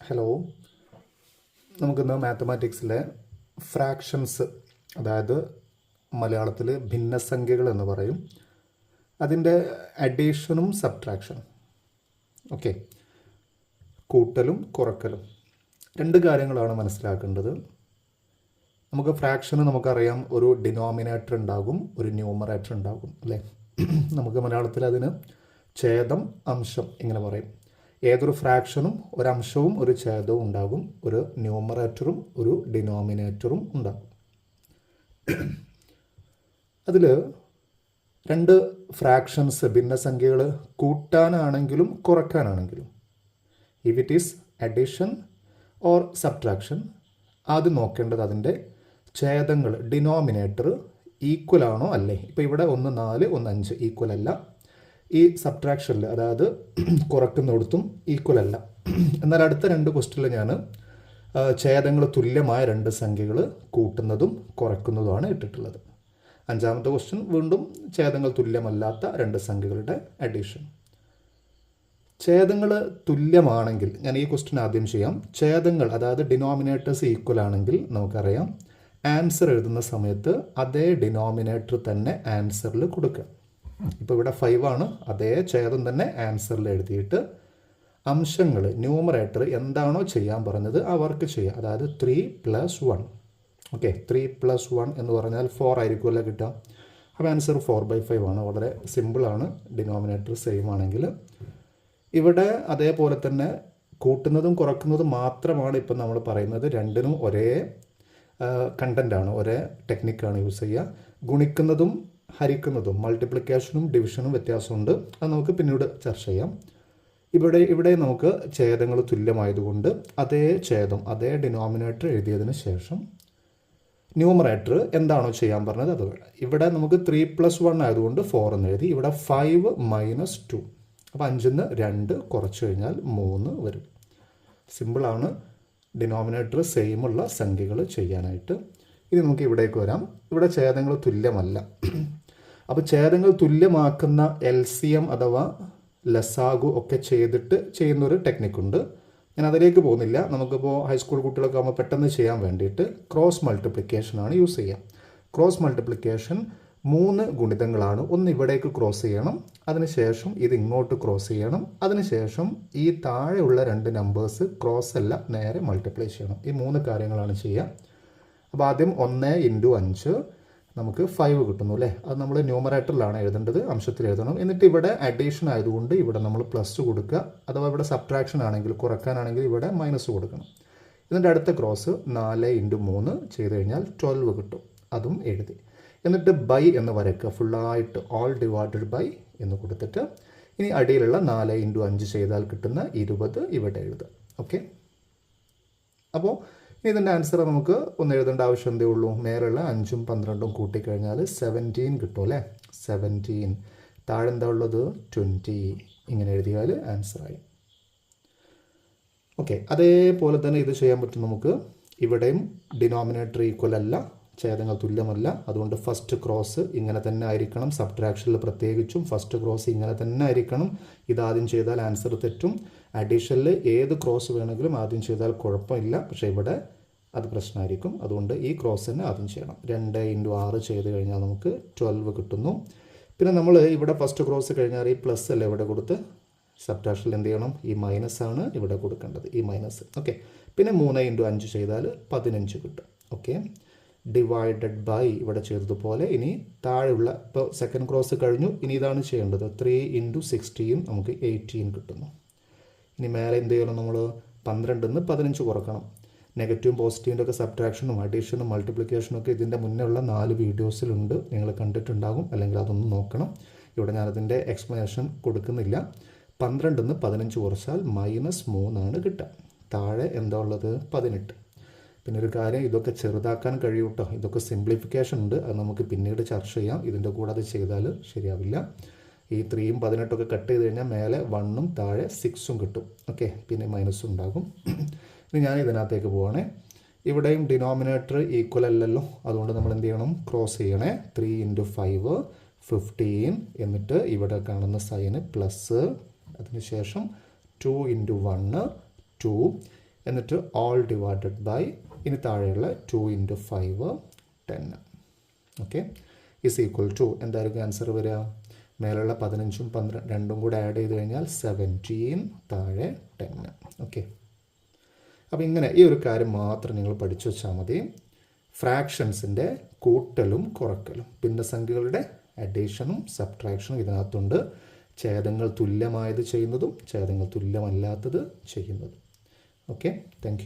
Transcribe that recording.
Hello നമുക്കിന്ന് മാത്തമാറ്റിക്സിലെ fractions അതായത് മലയാളത്തിൽ ഭിന്നസംഖ്യകൾ എന്ന് പറയും. അതിന്റെ അഡീഷനും സബ്ട്രാക്ഷനും ഓക്കെ കൂട്ടലും കുറക്കലും. രണ്ട് കാര്യങ്ങളാണ് മനസ്സിലാക്കേണ്ടത്. നമുക്ക് ഫ്രാക്ഷന് നമുക്കറിയാം ഒരു ഡിനോമിനേറ്റർ ഉണ്ടാകും ഒരു ന്യൂമറേറ്റർ ഉണ്ടാകും അല്ലേ? നമുക്ക് മലയാളത്തിൽ അതിന് ഛേദം അംശം ഇങ്ങനെ പറയും. ഏതൊരു ഫ്രാക്ഷനും ഒരംശവും ഒരു ഛേദവും ഉണ്ടാകും. ഒരു ന്യൂമറേറ്ററും ഒരു ഡിനോമിനേറ്ററും ഉണ്ടാകും. അതിൽ രണ്ട് ഫ്രാക്ഷൻസ് ഭിന്നസംഖ്യകൾ കൂട്ടാനാണെങ്കിലും കുറയ്ക്കാനാണെങ്കിലും if it is addition or subtraction ആദ്യം നോക്കേണ്ടത് അതിന്റെ ഛേദങ്ങൾ ഡിനോമിനേറ്റർ ഈക്വൽ ആണോ അല്ലേ? ഇപ്പോൾ ഇവിടെ ഒന്ന് നാല് ഒന്ന് അഞ്ച് ഈക്വൽ അല്ല. ഈ സബ്ട്രാക്ഷനിൽ അതായത് കുറക്കുന്നിടത്തും ഈക്വൽ അല്ല. എന്നാൽ അടുത്ത രണ്ട് ക്വസ്റ്റിൽ ഞാൻ ഛേദങ്ങൾ തുല്യമായ രണ്ട് സംഖ്യകൾ കൂട്ടുന്നതും കുറയ്ക്കുന്നതുമാണ് ഇട്ടിട്ടുള്ളത്. അഞ്ചാമത്തെ ക്വസ്റ്റ്യൻ വീണ്ടും ഛേദങ്ങൾ തുല്യമല്ലാത്ത രണ്ട് സംഖ്യകളുടെ അഡീഷൻ ഛേദങ്ങൾ തുല്യമാണെങ്കിൽ ഞാൻ ഈ ക്വസ്റ്റ്യൻ ആദ്യം ചെയ്യാം. ഛേദങ്ങൾ അതായത് ഡിനോമിനേറ്റേഴ്സ് ഈക്വൽ ആണെങ്കിൽ നമുക്കറിയാം. ആൻസർ എഴുതുന്ന സമയത്ത് അതേ ഡിനോമിനേറ്റർ തന്നെ ആൻസറിൽ കൊടുക്കുക. ഇപ്പോൾ ഇവിടെ ഫൈവ് ആണ്. അതേ ഛേദം തന്നെ ആൻസറിൽ എഴുതിയിട്ട് അംശങ്ങൾ ന്യൂമറേറ്റർ എന്താണോ ചെയ്യാൻ പറഞ്ഞത് ആ വർക്ക് ചെയ്യുക അതായത് three plus one okay three plus one എന്ന് പറഞ്ഞാൽ ഫോർ ആയിരിക്കുമല്ലോ കിട്ടുക? അപ്പോൾ ആൻസർ ഫോർ ബൈ ഫൈവ് ആണ്. വളരെ സിമ്പിളാണ് ഡിനോമിനേറ്റർ സെയിം ആണെങ്കിൽ. ഇവിടെ അതേപോലെ തന്നെ കൂട്ടുന്നതും കുറക്കുന്നതും മാത്രമാണ് ഇപ്പം നമ്മൾ പറയുന്നത്. രണ്ടിനും ഒരേ കണ്ടന്റാണ് ഒരേ ടെക്നിക്കാണ് യൂസ് ചെയ്യുക. ഗുണിക്കുന്നതും ഹരിക്കുന്നതും മൾട്ടിപ്ലിക്കേഷനും ഡിവിഷനും വ്യത്യാസമുണ്ട്. അത് നമുക്ക് പിന്നീട് ചർച്ച ചെയ്യാം. ഇവിടെ ഇവിടെ നമുക്ക് ഛേദങ്ങൾ തുല്യമായതുകൊണ്ട് അതേ ഛേദം അതേ ഡിനോമിനേറ്റർ എഴുതിയതിന് ശേഷം ന്യൂമറേറ്റർ എന്താണോ ചെയ്യാൻ പറഞ്ഞത് അത് ഇവിടെ നമുക്ക് ത്രീ പ്ലസ് വൺ ആയതുകൊണ്ട് ഫോർ എന്ന് എഴുതി. ഇവിടെ ഫൈവ് മൈനസ് ടു അപ്പോൾ അഞ്ചിൽ നിന്ന് രണ്ട് കുറച്ച് കഴിഞ്ഞാൽ മൂന്ന് വരും. സിമ്പിളാണ് ഡിനോമിനേറ്റർ സെയിം ഉള്ള സംഖ്യകൾ ചെയ്യാനായിട്ട്. ഇനി നമുക്ക് ഇവിടേക്ക് വരാം. ഇവിടെ ഛേദങ്ങൾ തുല്യമല്ല. അപ്പോൾ ഛേദങ്ങൾ തുല്യമാക്കുന്ന എൽ സി എം അഥവാ ലസാഗു ഒക്കെ ചെയ്തിട്ട് ചെയ്യുന്ന ഒരു ടെക്നിക്കുണ്ട്. ഞാൻ അതിലേക്ക് പോകുന്നില്ല. നമുക്കിപ്പോൾ ഹൈസ്കൂൾ കുട്ടികളൊക്കെ ആകുമ്പോൾ പെട്ടെന്ന് ചെയ്യാൻ വേണ്ടിയിട്ട് ക്രോസ് മൾട്ടിപ്ലിക്കേഷനാണ് യൂസ് ചെയ്യുക ക്രോസ് മൾട്ടിപ്ലിക്കേഷൻ മൂന്ന് ഗുണിതങ്ങളാണ്. ഒന്ന് ഇവിടേക്ക് ക്രോസ് ചെയ്യണം. അതിനുശേഷം ഇത് ഇങ്ങോട്ട് ക്രോസ് ചെയ്യണം. അതിനുശേഷം ഈ താഴെയുള്ള രണ്ട് നമ്പേഴ്സ് ക്രോസ് അല്ല നേരെ മൾട്ടിപ്ലൈ ചെയ്യണം. ഈ മൂന്ന് കാര്യങ്ങളാണ് ചെയ്യുക അപ്പോൾ ആദ്യം ഒന്ന് ഇന്റു അഞ്ച്. നമുക്ക് ഫൈവ് കിട്ടുന്നു അല്ലേ? അത് നമ്മൾ ന്യൂമറേറ്ററിലാണ് എഴുതേണ്ടത് അംശത്തിൽ എഴുതണം. എന്നിട്ട് ഇവിടെ അഡീഷൻ ആയതുകൊണ്ട് ഇവിടെ നമ്മൾ പ്ലസ് കൊടുക്കുക. അഥവാ ഇവിടെ സബ്ട്രാക്ഷൻ ആണെങ്കിൽ കുറക്കാനാണെങ്കിൽ ഇവിടെ മൈനസ് കൊടുക്കണം. ഇതിന്റെ അടുത്ത ക്രോസ് നാല് ഇന്റു മൂന്ന് ചെയ്ത് കഴിഞ്ഞാൽ ട്വൽവ് കിട്ടും. അതും എഴുതി. എന്നിട്ട് ബൈ എന്ന് വരയ്ക്കുക. ഫുള്ളായിട്ട് ഓൾ ഡിവൈഡഡ് ബൈ എന്ന് കൊടുത്തിട്ട് ഇനി അടിയിലുള്ള നാല് ഇന്റു അഞ്ച് ചെയ്താൽ കിട്ടുന്ന ഇരുപത് ഇവിടെ എഴുതുക. ഓക്കെ അപ്പോൾ ഇതിന്റെ ആൻസർ നമുക്ക് ഒന്ന് എഴുതേണ്ട ആവശ്യം എന്തേ ഉള്ളൂ. മേലുള്ള അഞ്ചും പന്ത്രണ്ടും കൂട്ടിക്കഴിഞ്ഞാൽ സെവന്റീൻ കിട്ടും അല്ലേ? സെവന്റീൻ താഴെ എന്താ ഉള്ളത്? ട്വന്റി ഇങ്ങനെ എഴുതിയാൽ ആൻസറായി ഓക്കെ അതേപോലെ തന്നെ ഇത് ചെയ്യാൻ പറ്റും നമുക്ക്. ഇവിടെയും ഡിനോമിനേറ്റർ ഈക്വൽ അല്ല ഛേദങ്ങൾ തുല്യമല്ല. അതുകൊണ്ട് ഫസ്റ്റ് ക്രോസ് ഇങ്ങനെ തന്നെ ആയിരിക്കണം. സബ്ട്രാക്ഷനിൽ പ്രത്യേകിച്ചും ഫസ്റ്റ് ക്രോസ് ഇങ്ങനെ തന്നെ ആയിരിക്കണം. ഇതാദ്യം ചെയ്താൽ ആൻസർ തെറ്റും. അഡീഷനിൽ ഏത് ക്രോസ് വേണമെങ്കിലും ആദ്യം ചെയ്താൽ കുഴപ്പമില്ല. പക്ഷേ ഇവിടെ അത് പ്രശ്നമായിരിക്കും. അതുകൊണ്ട് ഈ ക്രോസ് തന്നെ ആദ്യം ചെയ്യണം. രണ്ട് ഇന്റു ആറ് ചെയ്ത് കഴിഞ്ഞാൽ നമുക്ക് ട്വൽവ് കിട്ടുന്നു. പിന്നെ നമ്മൾ ഇവിടെ ഫസ്റ്റ് ക്രോസ് കഴിഞ്ഞാൽ ഈ പ്ലസ് അല്ലേ ഇവിടെ കൊടുത്ത്? സബ്ട്രാക്ഷനിൽ എന്ത് ചെയ്യണം? ഈ മൈനസ് ആണ് ഇവിടെ കൊടുക്കേണ്ടത്. ഈ മൈനസ് ഓക്കെ പിന്നെ മൂന്ന് ഇന്റു അഞ്ച് ചെയ്താൽ പതിനഞ്ച് കിട്ടും. ഓക്കെ ഡിവൈഡഡ് ബൈ ഇവിടെ ചെയ്തതുപോലെ ഇനി താഴെയുള്ള ഇപ്പോൾ സെക്കൻഡ് ക്രോസ് കഴിഞ്ഞു. ഇനി ഇതാണ് ചെയ്യേണ്ടത്. ത്രീ ഇന്റു സിക്സ്റ്റീൻ നമുക്ക് എയ്റ്റീൻ കിട്ടുന്നു. ഇനി മേലെ എന്ത് ചെയ്യണം നമ്മൾ? പന്ത്രണ്ടിൽ നിന്ന് പതിനഞ്ച് കുറക്കണം. നെഗറ്റീവും പോസിറ്റീവിന്റെ ഒക്കെ സബ്ട്രാക്ഷനും അഡീഷനും മൾട്ടിപ്ലിക്കേഷനും ഒക്കെ ഇതിന്റെ മുന്നേ ഉള്ള നാല് വീഡിയോസിലുണ്ട് നിങ്ങൾ കണ്ടിട്ടുണ്ടാകും. അല്ലെങ്കിൽ അതൊന്ന് നോക്കണം. ഇവിടെ ഞാനതിന്റെ എക്സ്പ്ലനേഷൻ കൊടുക്കുന്നില്ല. പന്ത്രണ്ടിൽ നിന്ന് പതിനഞ്ച് കുറച്ചാൽ മൈനസ് മൂന്നാണ് കിട്ടുക. താഴെ എന്താ ഉള്ളത്? പതിനെട്ട്. പിന്നെ ഒരു കാര്യം ഇതൊക്കെ ചെറുതാക്കാൻ കഴിയും കേട്ടോ ഇതൊക്കെ സിംപ്ലിഫിക്കേഷൻ ഉണ്ട്. അത് നമുക്ക് പിന്നീട് ചർച്ച ചെയ്യാം. ഇതിന്റെ കൂടെ അത് ചെയ്താൽ ശരിയാവില്ല. ഈ ത്രീയും പതിനെട്ടൊക്കെ കട്ട് ചെയ്ത് കഴിഞ്ഞാൽ മേലെ വണ്ണും താഴെ സിക്സും കിട്ടും. ഓക്കെ പിന്നെ മൈനസും ഉണ്ടാകും. ഇനി ഞാൻ ഇതിനകത്തേക്ക് പോവാണേ. ഇവിടെയും ഡിനോമിനേറ്റർ ഈക്വൽ അല്ലല്ലോ. അതുകൊണ്ട് നമ്മൾ എന്ത് ചെയ്യണം? ക്രോസ് ചെയ്യണേ. ത്രീ ഇന്റു ഫൈവ് ഫിഫ്റ്റീൻ എന്നിട്ട് ഇവിടെ കാണുന്ന സൈന് പ്ലസ് അതിനുശേഷം ടു ഇന്റു വണ്ണ് ടു എന്നിട്ട് ഓൾ ഡിവൈഡഡ് ബൈ ഇനി താഴെയുള്ള two into five ten okay is equal to എന്തായിരിക്കും ആൻസർ വരിക? മേലുള്ള പതിനഞ്ചും പന്ത്രണ്ട് രണ്ടും കൂടെ ആഡ് ചെയ്ത് കഴിഞ്ഞാൽ സെവന്റീൻ താഴെ ടെൻ ഓക്കെ അപ്പോൾ ഇങ്ങനെ ഈ ഒരു കാര്യം മാത്രം നിങ്ങൾ പഠിച്ചു വെച്ചാൽ മതി. ഫ്രാക്ഷൻസിന്റെ കൂട്ടലും കുറക്കലും ഭിന്നസംഖ്യകളുടെ അഡീഷനും സബ്ട്രാക്ഷനും ഇതിനകത്തുണ്ട്. ഛേദങ്ങൾ തുല്യമായത് ചെയ്യുന്നതും ഛേദങ്ങൾ തുല്യമല്ലാത്തത് ചെയ്യുന്നതും. Okay thank